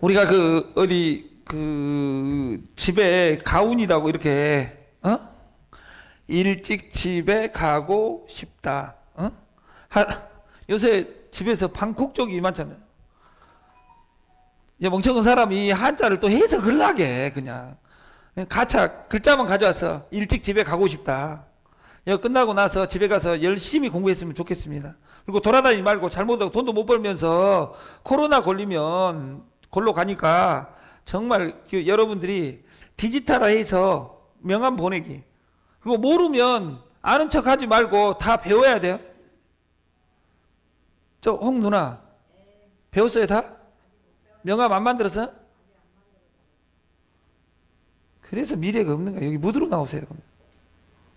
우리가 그 어디 그 집에 가훈이라고 이렇게 어? 일찍 집에 가고 싶다. 어? 하, 요새 집에서 방콕 쪽이 많잖아요. 이제 멍청한 사람이 한자를 또 해석을 하게 그냥 가차 글자만 가져와서 일찍 집에 가고 싶다. 끝나고 나서 집에 가서 열심히 공부했으면 좋겠습니다. 그리고 돌아다니지 말고 잘못하고 돈도 못 벌면서 코로나 걸리면 골로 가니까 정말 그 여러분들이 디지털화해서 명함 보내기. 그리고 모르면 아는 척 하지 말고 다 배워야 돼요. 저 홍 누나 배웠어요 다? 명함 안 만들었어? 그래서 미래가 없는 거야. 여기 무드로 나오세요.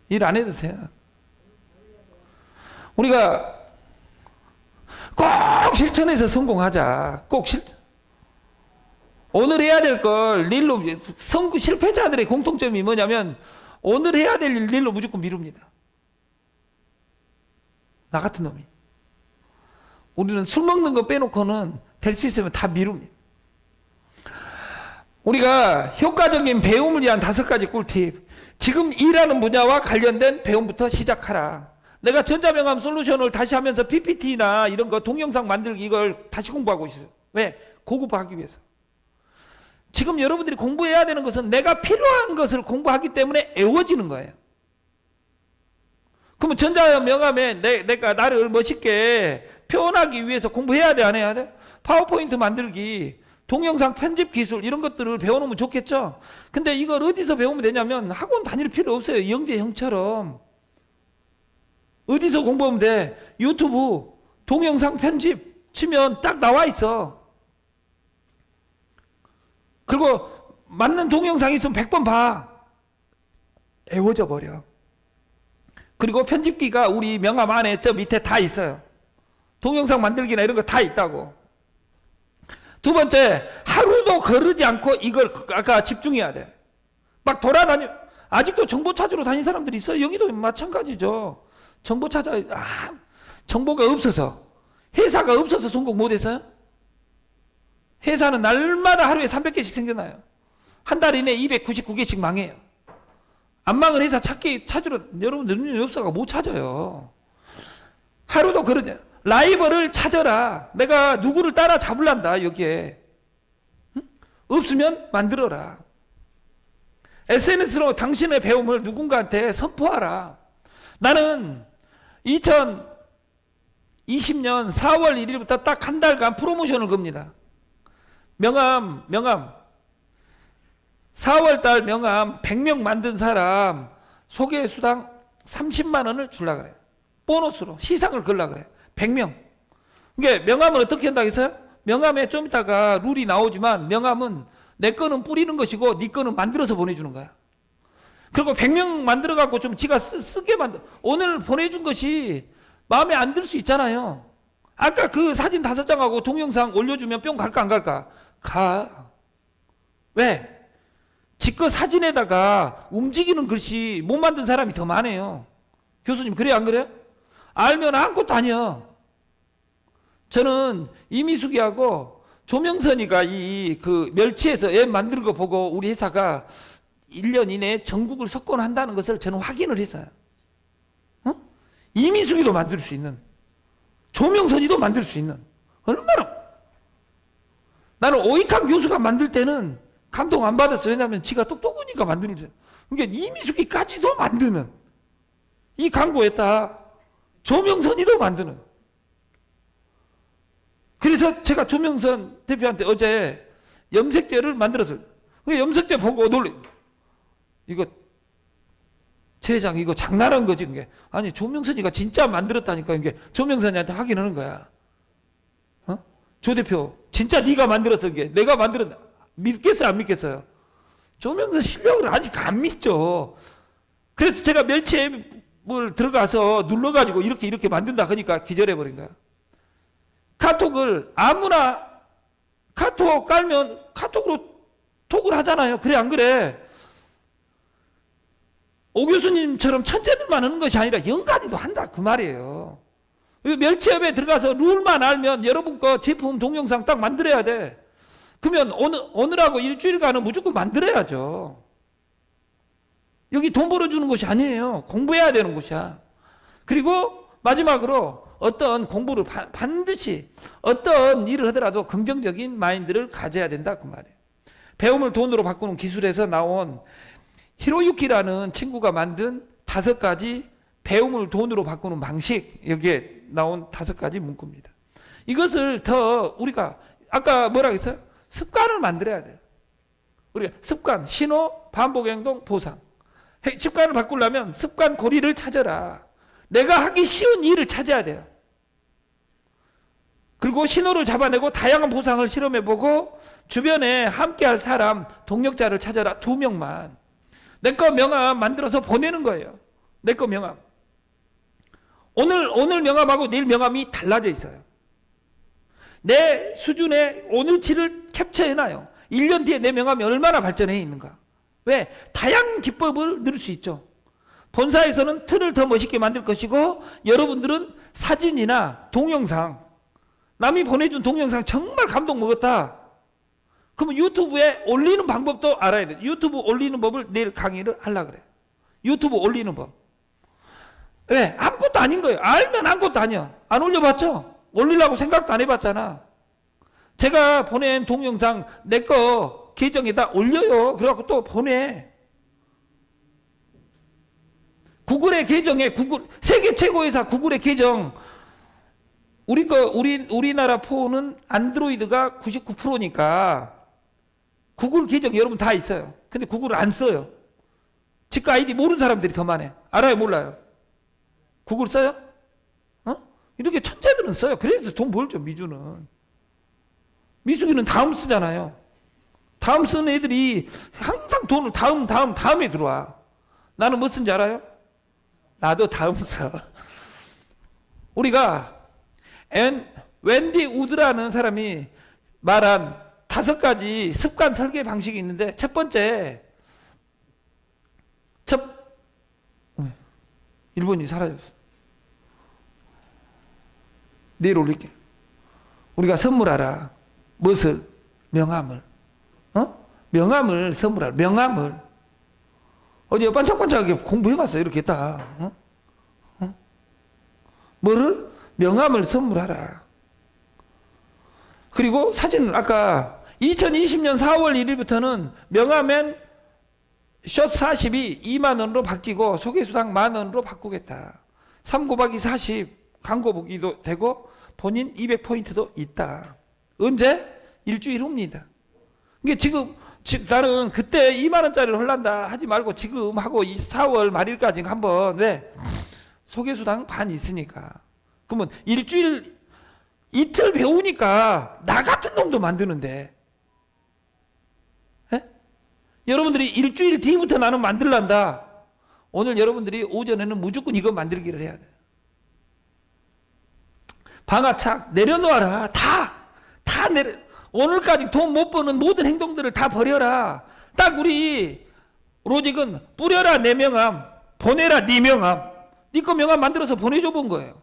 일 안 해도 돼요. 우리가 꼭 실천해서 성공하자. 꼭 실. 오늘 해야 될 걸 내일로 성 실패자들의 공통점이 뭐냐면 오늘 해야 될 일 내일로 무조건 미룹니다. 나 같은 놈이. 우리는 술 먹는 거 빼놓고는 될 수 있으면 다 미룹니다. 우리가 효과적인 배움을 위한 다섯 가지 꿀팁. 지금 일하는 분야와 관련된 배움부터 시작하라. 내가 전자명함 솔루션을 다시 하면서 PPT나 이런 거 동영상 만들기 이걸 다시 공부하고 있어요. 왜? 고급화하기 위해서. 지금 여러분들이 공부해야 되는 것은 내가 필요한 것을 공부하기 때문에 애워지는 거예요. 그러면 전자명함에 내, 내가 나를 멋있게 표현하기 위해서 공부해야 돼, 안 해야 돼? 파워포인트 만들기, 동영상 편집 기술 이런 것들을 배워놓으면 좋겠죠. 근데 이걸 어디서 배우면 되냐면 학원 다닐 필요 없어요. 영재 형처럼 어디서 공부하면 돼? 유튜브 동영상 편집 치면 딱 나와 있어. 그리고 맞는 동영상 있으면 100번 봐. 애워져 버려. 그리고 편집기가 우리 명함 안에 저 밑에 다 있어요. 동영상 만들기나 이런 거 다 있다고. 두 번째, 하루도 거르지 않고 이걸 아까 집중해야 돼. 막 돌아다녀. 아직도 정보 찾으러 다니는 사람들이 있어요. 여기도 마찬가지죠. 정보 찾아, 아, 정보가 없어서. 회사가 없어서 성공 못 했어요? 회사는 날마다 하루에 300개씩 생겨나요. 한 달 이내에 299개씩 망해요. 안 망은 회사 찾기, 찾으러, 여러분, 능력이 없어가 못 찾아요. 하루도 그러냐. 라이벌을 찾아라. 내가 누구를 따라 잡을란다, 여기에. 응? 없으면 만들어라. SNS로 당신의 배움을 누군가한테 선포하라. 나는 2020년 4월 1일부터 딱 한 달간 프로모션을 겁니다. 명함, 명함. 4월 달 명함 100명 만든 사람 소개 수당 30만 원을 줄라 그래. 보너스로 시상을 걸라 그래. 100명. 이게 명함은 어떻게 한다고 했어요? 명함에 좀 이따가 룰이 나오지만 명함은 내 거는 뿌리는 것이고 네 거는 만들어서 보내주는 거야. 그리고 100명 만들어 갖고 좀 지가 쓰, 쓰게 만들. 오늘 보내준 것이 마음에 안 들 수 있잖아요. 아까 그 사진 다섯 장하고 동영상 올려주면 뿅 갈까 안 갈까? 가. 왜? 지거 사진에다가 움직이는 글씨 못 만든 사람이 더 많아요. 교수님 그래 안 그래요? 알면 아무것도 아니야. 저는 이미숙이하고 조명선이가 이 그 멸치에서 애 만드는 거 보고 우리 회사가 1년 이내에 전국을 석권한다는 것을 저는 확인을 했어요. 어? 이미숙이도 만들 수 있는 조명선이도 만들 수 있는 얼마나 나는 오익한 교수가 만들 때는 감동 안 받았어요. 왜냐하면 지가 똑똑하니까 거죠. 그러니까 이미숙이까지도 만드는 이 광고에다 조명선이도 만드는. 그래서 제가 조명선 대표한테 어제 염색제를 만들었어요. 그 염색제 보고 놀래. 이거 최 회장 이거 장난한 거지 그게. 아니 조명선이가 진짜 만들었다니까 이게 조명선이한테 확인하는 거야. 어? 조 대표 진짜 네가 만들었어 이게 내가 만들었다. 믿겠어요 안 믿겠어요? 조명선 실력을 아직 안 믿죠. 그래서 제가 멸치앱을 들어가서 눌러가지고 이렇게 이렇게 만든다 하니까 기절해버린 거야. 카톡을 아무나 카톡 깔면 카톡으로 톡을 하잖아요. 그래 안 그래? 오 교수님처럼 천재들만 하는 것이 아니라 영간이도 한다 그 말이에요. 멸치업에 들어가서 룰만 알면 여러분 거 제품 동영상 딱 만들어야 돼. 그러면 오늘, 오늘하고 일주일간은 무조건 만들어야죠. 여기 돈 벌어주는 곳이 아니에요. 공부해야 되는 곳이야. 그리고 마지막으로 어떤 공부를 바- 반드시 어떤 일을 하더라도 긍정적인 마인드를 가져야 된다 그 말이에요. 배움을 돈으로 바꾸는 기술에서 나온 히로유키라는 친구가 만든 다섯 가지 배움을 돈으로 바꾸는 방식 여기에 나온 다섯 가지 문구입니다. 이것을 더 우리가 아까 뭐라 했어요? 습관을 만들어야 돼요. 우리가 습관, 신호, 반복 행동, 보상. 해- 습관을 바꾸려면 습관 고리를 찾아라. 내가 하기 쉬운 일을 찾아야 돼요. 그리고 신호를 잡아내고 다양한 보상을 실험해보고 주변에 함께할 사람, 동력자를 찾아라. 두 명만. 내 거 명함 만들어서 보내는 거예요. 내 거 명함. 오늘, 오늘 명함하고 내일 명함이 달라져 있어요. 내 수준의 오늘치를 캡처해놔요. 1년 뒤에 내 명함이 얼마나 발전해 있는가. 왜? 다양한 기법을 넣을 수 있죠. 본사에서는 틀을 더 멋있게 만들 것이고 여러분들은 사진이나 동영상 남이 보내준 동영상 정말 감동 먹었다. 그러면 유튜브에 올리는 방법도 알아야 돼. 유튜브 올리는 법을 내일 강의를 하려 그래. 유튜브 올리는 법. 왜? 아무것도 아닌 거예요. 알면 아무것도 아니야. 안 올려봤죠? 올리려고 생각도 안 해봤잖아. 제가 보낸 동영상 내 거 계정에다 올려요. 그래갖고 또 보내. 구글의 계정에 구글 세계 최고 회사 구글의 계정 우리 거 우리 우리나라 폰은 안드로이드가 99%니까 구글 계정 여러분 다 있어요. 근데 구글을 안 써요. 치과 아이디 모르는 사람들이 더 많아. 알아요, 몰라요? 구글 써요? 어? 이렇게 천재들은 써요. 그래서 돈 벌죠, 미주는. 미숙이는 다음 쓰잖아요. 다음 쓰는 애들이 항상 돈을 다음, 다음, 다음에 들어와. 나는 뭐 쓴지 알아요? 나도 다음 써. 우리가 앤, 웬디 우드라는 사람이 말한 다섯 가지 습관 설계 방식이 있는데 첫 번째 첫 어, 일본이 사라졌어. 내일 올릴게. 우리가 선물하라. 무엇을? 명함을. 어? 명함을 선물하라. 명함을. 어제 반짝반짝하게 공부해봤어. 이렇게 딱. 어? 어? 뭐를? 명함을 선물하라. 그리고 사진은 아까 2020년 4월 1일부터는 명함엔 숏 40이 2만 원으로 바뀌고 소개수당 만 원으로 바꾸겠다. 3 곱하기 40 광고 보기도 되고 본인 200포인트도 있다. 언제? 일주일 후입니다. 이게 지금 지- 나는 그때 2만 원짜리를 헐란다 하지 말고 지금 하고 이 4월 말일까지 한번 왜 소개수당 반 있으니까 그러면 일주일 이틀 배우니까 나 같은 놈도 만드는데 에? 여러분들이 일주일 뒤부터 나는 만들란다 오늘 여러분들이 오전에는 무조건 이거 만들기를 해야 돼 방아착 내려놓아라. 다 다 내려 오늘까지 돈 못 버는 모든 행동들을 다 버려라. 딱 우리 로직은 뿌려라 내 명함. 보내라 네 명함. 네거 명함 만들어서 보내줘 본 거예요.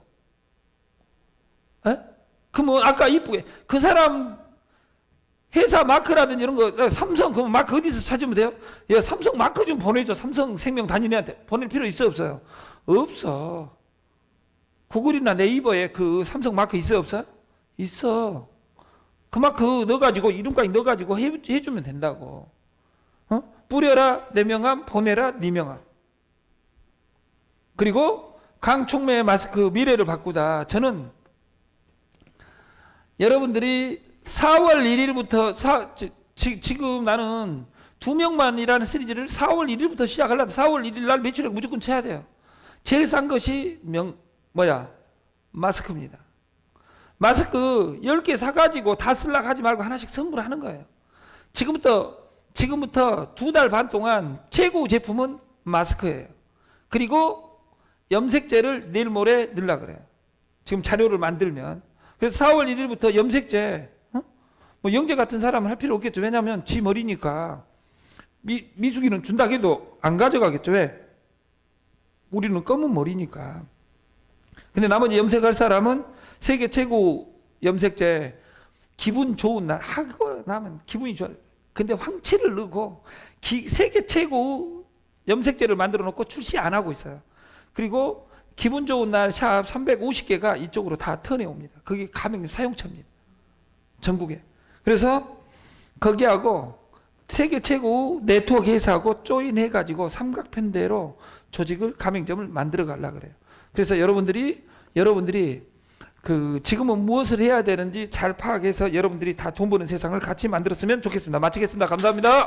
에? 그뭐 아까 이쁘게 그 사람 회사 마크라든지 이런 거 어, 삼성 그 마크 어디서 찾으면 돼요? 야 삼성 마크 좀 보내줘. 삼성 생명 단인한테 보낼 필요 있어 없어요? 없어 구글이나 네이버에 그 삼성 마크 있어 없어? 있어 그 마크 넣어가지고 이름까지 넣어가지고 해, 해주면 된다고 어? 뿌려라 내 명함 보내라 네 명함 그리고 강총매의 마스크 미래를 바꾸다 저는 여러분들이 4월 1일부터 사, 지, 지, 지금 나는 두 명만이라는 시리즈를 4월 1일부터 시작하려다 4월 1일 날 매출액 무조건 쳐야 돼요. 제일 싼 것이 명 뭐야 마스크입니다. 마스크 10개 사가지고 다 쓸락 하지 말고 하나씩 선물하는 거예요. 지금부터 지금부터 두 달 반 동안 최고 제품은 마스크예요. 그리고 염색제를 내일 모레 넣으려 그래요. 지금 자료를 만들면 그래서 4월 1일부터 염색제, 어? 뭐 영재 같은 사람은 할 필요 없겠죠. 왜냐하면 지 머리니까 미, 미숙이는 준다 해도 안 가져가겠죠. 왜? 우리는 검은 머리니까. 근데 나머지 염색할 사람은 세계 최고 염색제 기분 좋은 날 하고 나면 기분이 좋아요. 근데 황치를 넣고 기- 세계 최고 염색제를 만들어 놓고 출시 안 하고 있어요. 그리고 기분 좋은 날 샵 350개가 이쪽으로 다 턴해 옵니다. 그게 가맹 사용처입니다. 전국에. 그래서 거기하고 세계 최고 네트워크 회사하고 조인해 가지고 삼각편대로 조직을 가맹점을 만들어 가려 그래요. 그래서 여러분들이 여러분들이 그 지금은 무엇을 해야 되는지 잘 파악해서 여러분들이 다 돈 버는 세상을 같이 만들었으면 좋겠습니다. 마치겠습니다. 감사합니다.